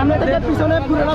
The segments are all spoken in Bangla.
সামনে থেকে পিছনে পুরোটা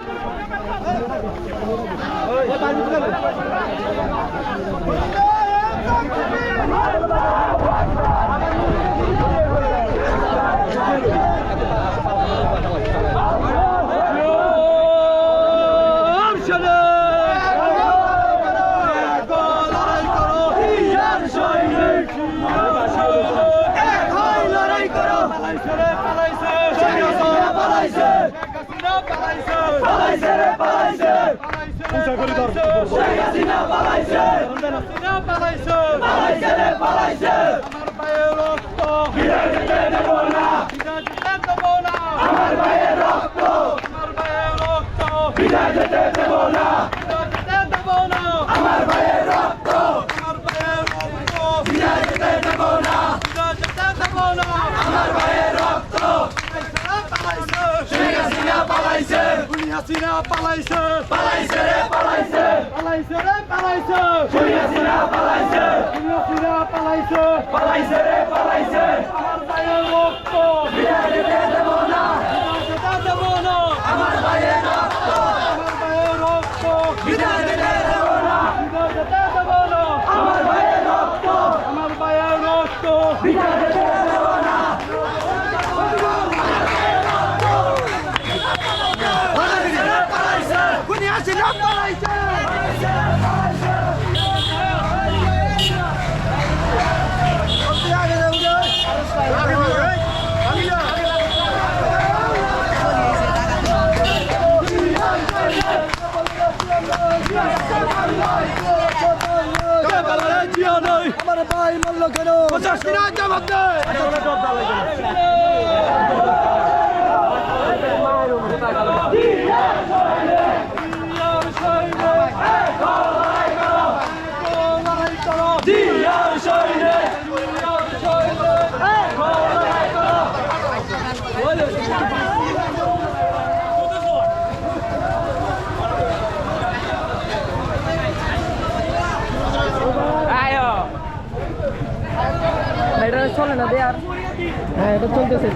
লেগেছে লেগেছে লেগেছে লেগেছে হাসিনা পালাইছে। পালাইছে রে পালাইছে। পালাইছে রে পালাইছে। হাসিনা পালাইছে। হাসিনা পালাইছে। পালাইছে রে পালাইছে। আমার ভাইয়ের রক্ত। বিদায় দেব না। বিদায় দেব না। আমার ভাইয়ের রক্ত। আমার ভাইয়ের রক্ত। বিদায় দেব না। বিদায় দেব না। আমার ভাইয়ের রক্ত। আমার ভাইয়ের রক্ত। বিদায় কেন এটা চলে না দে আর। হ্যাঁ এটা চলতেছে